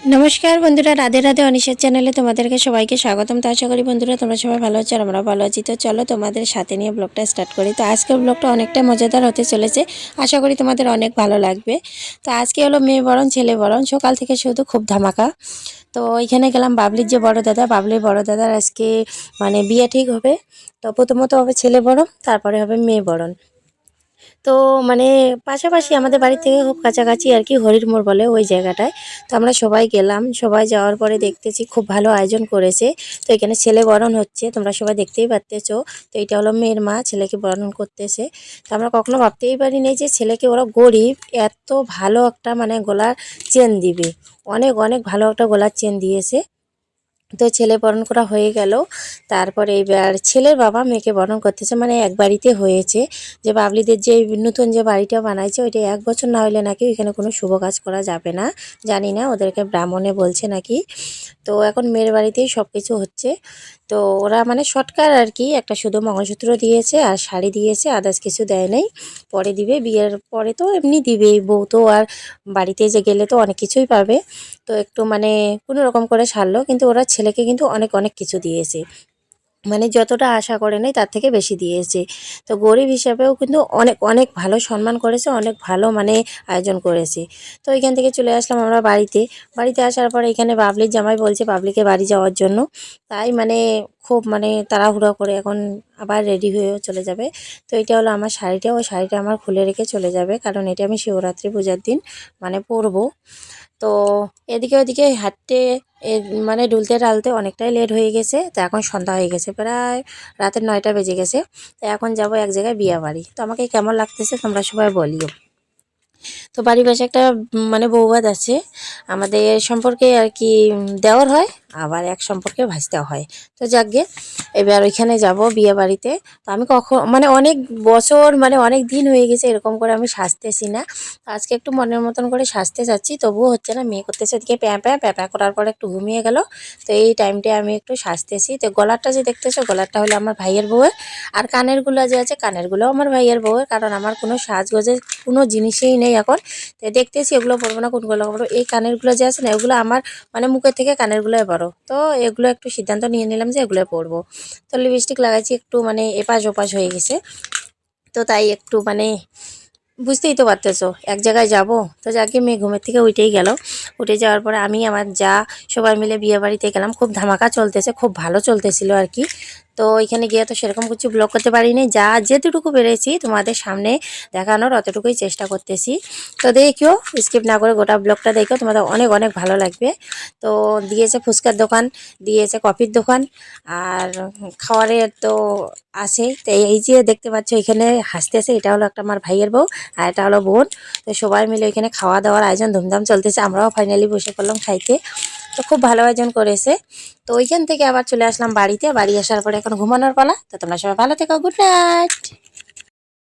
নমস্কার বন্ধুরা, রাধে রাধে অনিশের চ্যানেলে তোমাদেরকে সবাইকে স্বাগতম। তো আশা করি বন্ধুরা তোমরা সবাই ভালো আছো আর আমরা ভালো আছি। তো চলো তোমাদের সাথে নিয়ে ব্লগটা স্টার্ট করি। তো আজকের ব্লগটা অনেকটা মজাদার হতে চলেছে। আশা করি তোমাদের অনেক ভালো লাগবে। তো আজকে হলো মেয়ে বরণ, ছেলে বরণ। সকাল থেকে শুধু খুব ধামাকা। তো এখানে গেলাম বাবলির যে বড় দাদা, বাবলির বড় দাদার আজকে মানে বিয়ে ঠিক হবে। তো প্রথমত হবে ছেলে বরণ, তারপরে হবে মেয়ে বরণ। তো মানে পাশাপাশি আমাদের বাড়ি থেকে খুব কাছাকাছি আর কি হরির মোড় বলে ওই জায়গাটায়। তো আমরা সবাই গেলাম, সবাই যাওয়ার পরে দেখতেছি খুব ভালো আয়োজন করেছে। তো এখানে ছেলে বরণ হচ্ছে, তোমরা সবাই দেখতেই পারতেছো। তো এটা হলো মেয়ের মা ছেলেকে বরণ করতেছে। তো আমরা কখনো ভাবতেই পারিনি যে ছেলেকে ওরা গরিব, এত ভালো একটা মানে গলার চেন দিবে। অনেক অনেক ভালো একটা গলার চেন দিয়েছে। তো ছেলে বরণ করা হয়ে গেল। তারপরে এবার ছেলের বাবা মেয়েকে বরণ করতেছে মানে এক বাড়িতে হয়েছে। যে বাবলিদের যে নতুন যে বাড়িটা বানাইছে, ওইটা এক বছর না হলে নাকি ওইখানে কোনো শুভ কাজ করা যাবে না। জানি না, ওদেরকে ব্রাহ্মণে বলছে নাকি। তো এখন মেয়ের বাড়িতেই সব কিছু হচ্ছে। তো ওরা মানে শর্টকার আর কি একটা শুধু মঙ্গলসূত্র দিয়েছে আর শাড়ি দিয়েছে, আদার্স কিছু দেয় নাই। পরে দিবে, বিয়ের পরে তো এমনি দিবেই। বউ তো আর বাড়িতে যে গেলে তো অনেক কিছুই পাবে। তো একটু মানে কোনো রকম করে সারলো, কিন্তু ওরা ছেলেকে কিন্তু অনেক অনেক কিছু দিয়েছে। মানে যতটা আশা করে নাই তার থেকে বেশি দিয়েছে তো গরিব হিসাবেও কিন্তু অনেক অনেক ভালো সম্মান করেছে, অনেক ভালো মানে আয়োজন করেছে। তো এখান থেকে চলে আসলাম আমরা বাড়িতে। বাড়িতে আসার পরে এখানে বাবলির জামাই বলছে বাবলিকে বাড়ি যাওয়ার জন্য। তাই মানে খুব মানে তাড়াহুড়ো করে এখন আবার রেডি হয়েও চলে যাবে। তো এটা হলো আমার শাড়িটা। ওই শাড়িটা আমার খুলে রেখে চলে যাবে। কারণ এটা আমি শিবরাত্রি পূজার দিন মানে পরবো। তো এদিকে ওদিকে হাঁটতে মানে ডুলতে ডালতে অনেকটাই লেট হয়ে গেছে। তো এখন সন্ধ্যা হয়ে গেছে, প্রায় রাতের নয়টা বেজে গেছে। তো এখন যাব এক জায়গায় বিয়ে বাড়ি। তো আমাকে কেমন লাগতেছে তোমরা সবাই বলিও। তো বাড়ির পাশে একটা মানে বৌবাদ আছে। আমাদের সম্পর্কে আর কি দেওয়ার হয়। আবার এক সম্পর্কে ভাসতে হয়। তো যাকগে, এবার ওইখানে যাব বিয়ে বাড়িতে। তো আমি কখন মানে অনেক বছর মানে অনেক দিন হয়ে গেছে এরকম করে আমি সাজতেছি না। তো আজকে একটু মনের মতন করে সাজতে চাচ্ছি তবুও হচ্ছে না, মেয়ে করতেছে ওদিকে প্যাঁ প্যাঁ প্যাঁ প্যাঁ করার পর একটু ঘুমিয়ে গেল। তো এই টাইমটায় আমি একটু সাজতেছি। তো গলারটা যে দেখতেছো গলারটা হলো আমার ভাইয়ের বউয়ের। আর কানেরগুলো যে আছে কানেরগুলো আমার ভাইয়ের বউয়ের, কারণ আমার কোনো সাজগোজের কোনো জিনিসই নেই এখন। তো দেখতেছি এগুলো পরবো না, কোনগুলো পরবো এই কানেরগুলো যে আছে না, এগুলো আমার মানে মুখের থেকে কানেরগুলোই বড় তো এগুলো একটু সিদ্ধান্ত নিয়ে নিলাম যে এগুলো পরবো। তো লিপস্টিক লাগাইছি একটু মানে এপাশ ওপাশ হয়ে গেছে। তো তাই একটু মানে বুঝতেই তো পারতেছো, এক জায়গায় যাব। তো যাকে মেয়ে ঘুমের থেকে উঠেই গেল। উঠে যাওয়ার পরে আমি আমার যা সবাই মিলে বিয়ে বাড়িতে গেলাম। খুব ধামাকা চলতেছে, খুব ভালো চলতেছিল আর কি। তো এখানে গিয়ে তো সেরকম কিছু ব্লগ করতে পারিনি। যা যেটুকু পেরেছি তোমাদের সামনে দেখানোর অতটুকুই চেষ্টা করতেছি। তো দেখিও স্কিপ না করে গোটা ব্লগটা দেখো তোমাদের অনেক অনেক ভালো লাগবে। তো দিয়েছে ফুচকার দোকান, দিয়েছে কফির দোকান, আর খাবারের তো আছে। তো এই যে দেখতে পাচ্ছ, এখানে হাসতেছে, এটা হলো একটা আমার ভাইয়ের বউ, আর এটা হলো বোন। তো সবাই মিলে এখানে খাওয়া দাওয়ার আয়োজন ধুমধাম চলতেছে। আমরাও ফাইনালি বসে পড়লাম খাইতে। তো খুব ভালো আয়োজন করেছে। তো ওইখান থেকে আবার চলে আসলাম বাড়িতে। বাড়ি আসার পরে এখন ঘুমানোর পালা। তো তোমরা সবাই ভালো থেকো। Good night